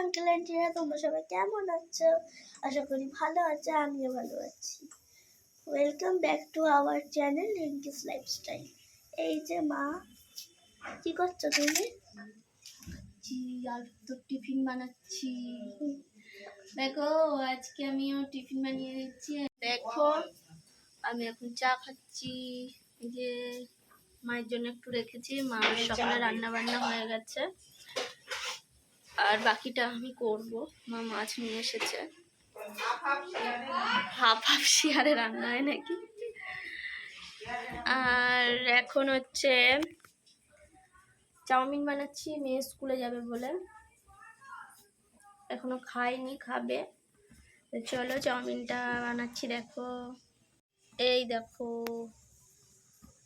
Uncle আন্টিরা তোমরা সবাই কেমন আছো? আশা করি ভালো আছো আমিও ভালো আছি। Welcome back to our channel Rinki's lifestyle এই যে মা কি করছ তুমি? আর তো টিফিন বানাচ্ছি। দেখো আজকে আমিও টিফিন বানিয়ে দিচ্ছি। দেখো আমি এখন চা খাচ্ছি। যে মায়ের জন্য একটু রেখেছি মার সকালে রান্না বান্না হয়ে গেছে। আর বাকিটা আমি করব। মা মাছ নিয়ে এসেছে। হাফ হাফ শিয়ারে রান্না হয় নাকি? আর এখন হচ্ছে চাউমিন বানাচ্ছি, মেয়ে স্কুলে যাবে বলে। এখনও খাইনি খাবে। চলো চাউমিনটা বানাচ্ছি, দেখো। এই দেখো।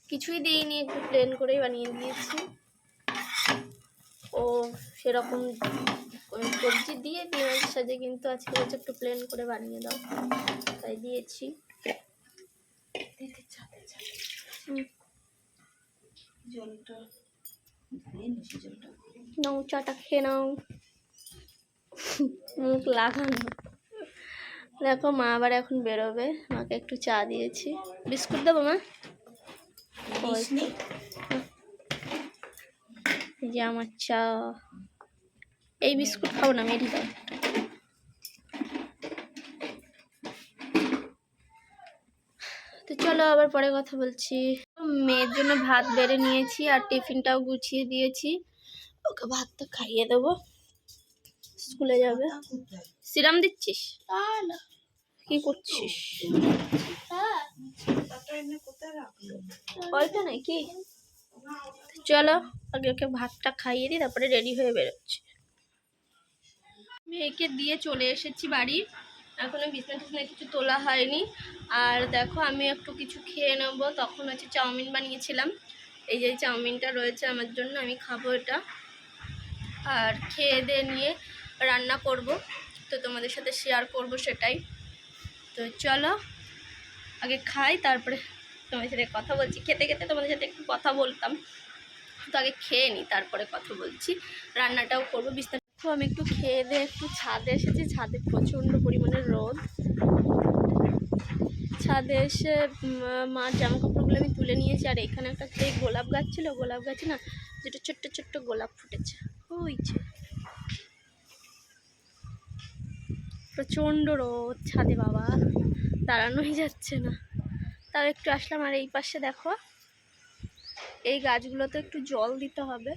কিছুই দিইনি, একটু প্লেন করেই বানিয়ে দিয়েছি। ও সেরকম সবজি দিয়ে পেঁয়াজ সাজে কিন্তু আজকে হচ্ছে একটু প্লেন করে বানিয়ে দাও। তাই দিয়েছি। নাও, চাটা খেয়ে নাও। মুখ লাগানো। দেখো, মা আবার এখন বেরোবে। মাকে একটু চা দিয়েছি। বিস্কুট দেবো, মা? যে আমার চা। এই বিস্কুট খাব না মেরি দাও তো চলো আবার পরে কথা বলছি। মেয়ের জন্য ভাত বেড়ে নিয়েছি আর টিফিনটাও গুছিয়ে দিয়েছি। ওকে ভাতটা খাইয়ে দেবো। স্কুলে যাবে। সিরাম দিচ্ছিস? কি করছিস? হ্যাঁ। ওইটা নাকি? চলো, আগে ওকে ভাতটা খাইয়ে দিই, তারপরে রেডি হয়ে বেরোচ্ছি। মেয়েকে দিয়ে চলে এসেছি বাড়ি। এখনও বিছনা টিছনা কিছু তোলা হয়নি। আর দেখো, আমি একটু কিছু খেয়ে নেব। তখন হচ্ছে চাউমিন বানিয়েছিলাম। এই যে চাউমিনটা রয়েছে আমার জন্য, আমি খাব এটা। আর খেয়ে দিয়ে নিয়ে রান্না করব। তো তোমাদের সাথে শেয়ার করব সেটাই। তো চলো, আগে খাই, তারপরে তোমাদের সাথে কথা বলছি। খেতে খেতে তোমাদের সাথে একটু কথা বলতাম। তো আগে খেয়ে নিই তারপরে কথা বলছি। রান্নাটাও করব বিস্তার তো আমি একটু খেয়ে দিয়ে একটু ছাদে এসেছি। ছাদে প্রচণ্ড পরিমাণে রোদ। ছাদে এসে মার জামা কাপড়গুলো আমি তুলে নিয়েছি, আর এখানে একটা সেই গোলাপ গাছ ছিল, গোলাপ গাছে না, যেটা ছোট্ট ছোট্ট গোলাপ ফুটেছে। ওই যে। প্রচণ্ড রোদ ছাদে, বাবা। দাঁড়ানোই যাচ্ছে না। তাও একটু আসলাম, আর এই পাশে দেখো এই গাছগুলোতে একটু জল দিতে হবে।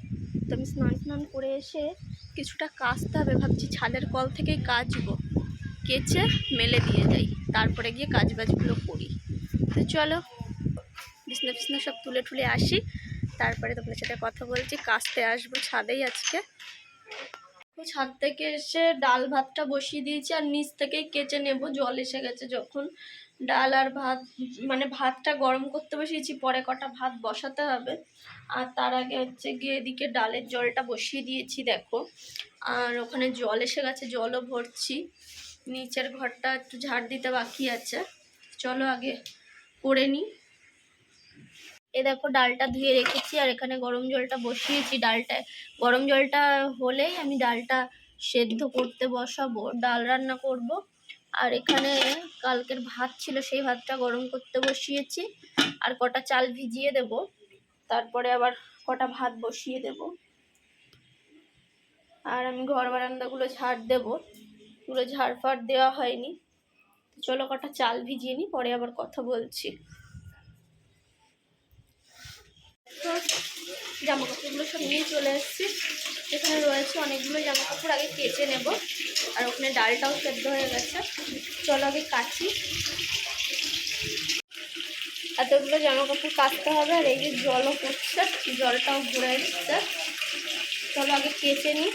তো আমি স্নান স্নান করে এসে কিছুটা কাচতে হবে। ভাবছি ছাদের কল থেকেই কাচবো। কেচে মেলে দিয়ে যাই। তারপরে গিয়ে কাজ বাজগুলো করি। তো চলো, বিছনা ফিছনা সব তুলে টুলে আসি। তারপরে তোমাদের সাথে কথা বলছি, কাচতে আসব ছাদেই আজকে। ছাদ থেকে এসে ডাল ভাতটা বসিয়ে দিয়েছি, আর নিচ থেকেই কেচে নেব। জল এসে গেছে যখন। ডাল আর ভাত মানে ভাতটা গরম করতে বসিয়েছি, পরে কটা ভাত বসাতে হবে। আর তার আগে হচ্ছে গিয়ে এদিকে ডালের জলটা বসিয়ে দিয়েছি, দেখো। আর ওখানে জল এসে গেছে, জলও ভরছি। নিচের ঘরটা একটু ঝাড় দিতে বাকি আছে। চলো আগে করে নিই। এ দেখো, ডালটা ধুয়ে রেখেছি, আর এখানে গরম জলটা বসিয়েছি। ডালটা, গরম জলটা হলেই আমি ডালটা সেদ্ধ করতে বসাবো, ডাল রান্না করব। আর এখানে কালকের ভাত ছিল, সেই ভাতটা গরম করতে বসিয়েছি। আর কটা চাল ভিজিয়ে দেব। তারপরে আবার কটা ভাত বসিয়ে দেব। আর আমি ঘর বারান্দাগুলো ঝাড় দেব। পুরো ঝাড় ফাড় দেওয়া হয়নি। চলো কটা চাল ভিজিয়ে নিই পরে আবার কথা বলছি। জামা কাপড়গুলো সব নিয়ে চলে এসেছি। এখানে রয়েছে অনেকগুলো জামা কাপড় আগে কেচে নেব। আর ওখানে ডালটাও সেদ্ধ হয়ে গেছে। চলো আগে কাচি। এতগুলো জামা কাপড় কাচতে হবে আর এই যে জলও পড়ছে, জলটাও ঘুরে এসছে। চলো আগে কেচে নিই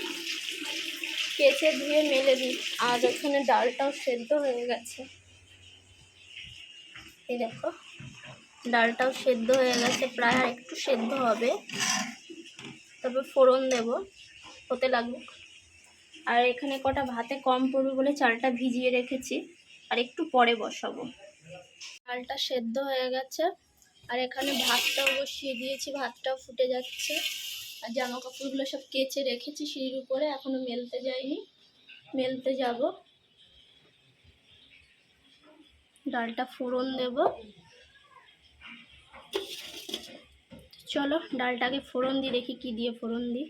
কেচে ধুয়ে মেলে দিই আর ওখানে ডালটাও সেদ্ধ হয়ে গেছে। এই দেখো, ডালটাও সেদ্ধ হয়ে গেছে, প্রায় আর একটু সেদ্ধ হবে। তারপর ফোড়ন দেব, হতে লাগবে। আর এখানে কটা ভাতে কম পড়বে বলে চালটা ভিজিয়ে রেখেছি। আর একটু পরে বসাবো। চালটা সেদ্ধ হয়ে গেছে। আর এখানে ভাতটাও বসিয়ে দিয়েছি, ভাতটাও ফুটে যাচ্ছে। আর জামা কাপড়গুলো সব কেচে রেখেছি সিঁড়ির উপরে, এখনও মেলতে যায়নি মেলতে যাব। ডালটা ফোড়ন দেব। চলো ডালটাকে ফোড়ন দিয়ে দেখি কি দিয়ে ফোড়ন দিই।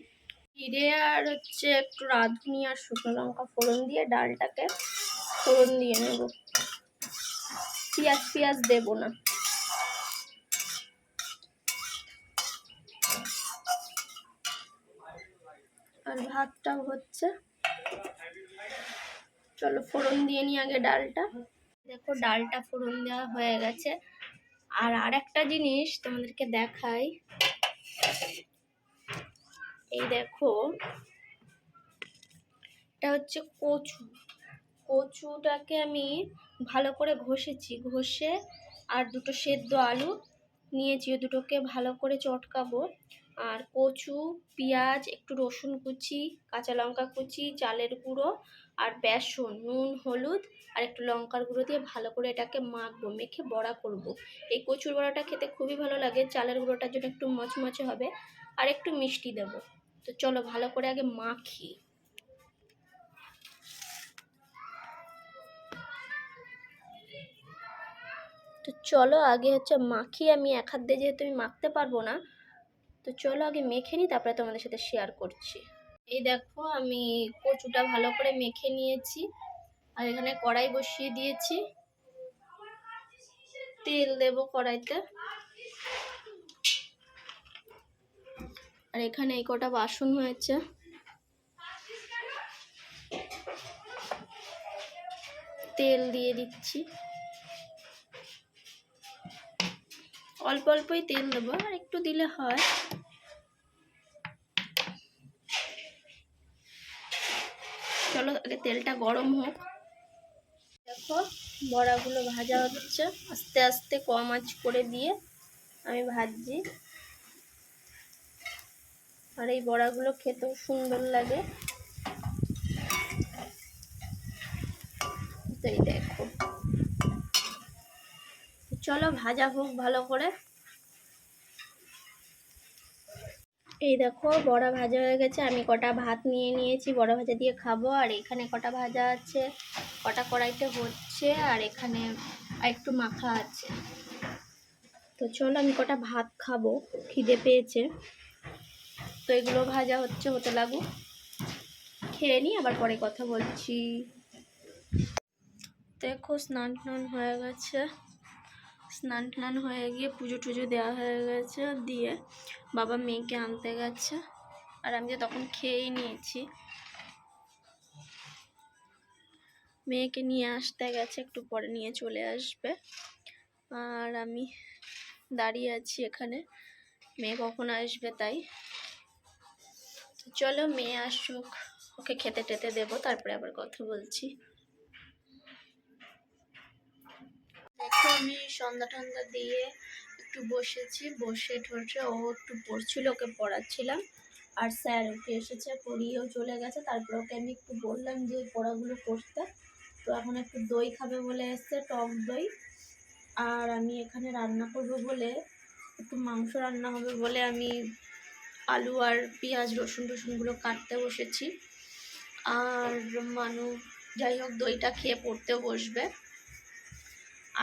জিরে আর হচ্ছে একটু রাঁধুনি আর শুকনো লঙ্কা ফোড়ন দিয়ে, ডালটাকে ফোড়ন দিয়ে নেব। পেঁয়াজ পেঁয়াজ দেবো না। আর ভাতটাও হচ্ছে, চলো ফোড়ন দিয়ে নিই আগে ডালটা। দেখো ডালটা ফোড়ন দেওয়া হয়ে গেছে। আর আরেকটা জিনিস তোমাদেরকে দেখাই এই দেখো, এটা হচ্ছে কচু। কচুটাকে আমি ভালো করে ঘষেছি। ঘষে আর দুটো সেদ্ধ আলু নিয়েছি দুটোকে ভালো করে চটকাবো। আর কচু, পেঁয়াজ, একটু রসুন কুচি, কাঁচা লঙ্কা কুচি, চালের গুঁড়ো আর বেসন, নুন, হলুদ আর একটু লঙ্কার গুঁড়ো দিয়ে ভালো করে এটাকে মাখবো, মেখে বড়া করব। এই কচুর বড়াটা খেতে খুবই ভালো লাগে, চালের গুঁড়োটার জন্য একটু মচমচে হবে আর একটু মিষ্টি দেব। তো চলো ভালো করে আগে মাখি। তো চলো আগে হচ্ছে মাখি, আমি এক হাত দিয়ে যেহেতু আমি মাখতে পারব না, তো চলো আগে মেখে নিই, তারপরে তোমাদের সাথে শেয়ার করছি। এই দেখো আমি কচুটা ভালো করে মেখে নিয়েছি। আর এখানে কড়াই বসিয়ে দিয়েছি। তেল দেব কড়াইতে। আর এখানে এই কটা বাসন হয়েছে। তেল দিয়ে দিচ্ছি। অল্প অল্পই তেল দেবো, আর একটু দিলে হয়। চলো আগে তেলটা গরম হোক। দেখো বড়াগুলো ভাজা হচ্ছে, আস্তে আস্তে কম আঁচ করে দিয়ে আমি ভাজছি। আর এই বড়াগুলো খেতেও সুন্দর লাগে। তো এই দেখো। চলো ভাজা হোক ভালো করে। এই দেখো, বড়া ভাজা হয়ে গেছে। আমি কটা ভাত নিয়ে নিয়েছি, বড়া ভাজা দিয়ে খাব। আর এখানে কটা ভাজা আছে, কটা কড়াইতে হচ্ছে, আর এখানে একটু মাখা আছে। তো চলো, আমি কটা ভাত খাব, খিদে পেয়েছে। তো এগুলো ভাজা হচ্ছে, হতে লাগুক। খেয়ে নিই আবার পরে কথা বলছি। দেখো স্নান টান হয়ে গেছে। স্নান টান হয়ে গিয়ে পুজো টুজো দেওয়া হয়ে গেছে দিয়ে বাবা মেয়েকে আনতে গেছে। আর আমি যে তখন খেয়েই নিয়েছি। মেয়েকে নিয়ে আসতে গেছে, একটু পরে নিয়ে চলে আসবে। আর আমি দাঁড়িয়ে আছি এখানে। মেয়ে কখন আসবে তাই? চলো মেয়ে আসুক, ওকে খেতে টেতে দেবো, তারপরে আবার কথা বলছি। দেখো আমি সন্ধ্যা টন্ধা দিয়ে একটু বসেছি, বসে ঠোঁটে ও একটু পড়ছিল, ওকে পড়াচ্ছিলাম। আর স্যার উঠে এসেছে, পড়িয়েও চলে গেছে। তারপর ওকে আমি একটু বললাম যে পড়াগুলো করতে তো এখন একটু দই খাবে বলে এসছে, টক দই। আর আমি এখানে রান্না করব বলে, একটু মাংস রান্না হবে বলে আমি আলু আর পেঁয়াজ, রসুন টসুনগুলো কাটতে বসেছি। আর মানু, যাই হোক দইটা খেয়ে পড়তেও বসবে।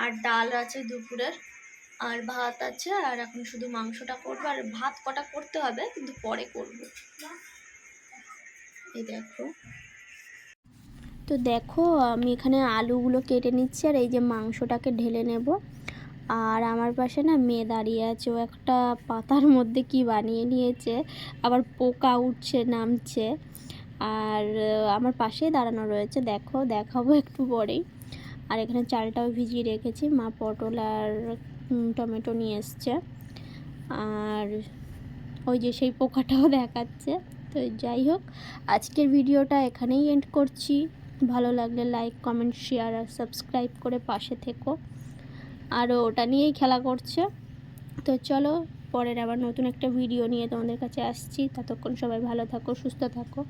আর ডাল আছে দুপুরের, আর ভাত আছে, আর এখন শুধু মাংসটা করব, আর ভাত কটা করতে হবে, কিন্তু পরে করব। এই দেখো। তো দেখো, আমি এখানে আলুগুলো কেটে নিচ্ছি, আর এই যে মাংসটাকে ঢেলে নেব। আর আমার পাশে না মেয়ে দাঁড়িয়ে আছে, ও একটা পাতার মধ্যে কি বানিয়ে নিয়েছে, আবার পোকা উঠছে, নামছে। আর আমার পাশেই দাঁড়ানো রয়েছে, দেখো, দেখাবো একটু পরেই। আর এখানে চালটাও ভিজিয়ে রেখেছি। মা পটল আর টমেটো নিয়ে এসছে। আর ওই যে সেই পোকাটাও দেখাচ্ছে। তো যাই হোক, আজকের ভিডিওটা এখানেই এন্ড করছি। ভালো লাগলে লাইক কমেন্ট শেয়ার আর সাবস্ক্রাইব করে পাশে থেকো। আর ওটা নিয়েই খেলা করছে। তো চলো, পরের আবার নতুন একটা ভিডিও নিয়ে তোমাদের কাছে আসছি। ততক্ষণ সবাই ভালো থাকো, সুস্থ থাকো।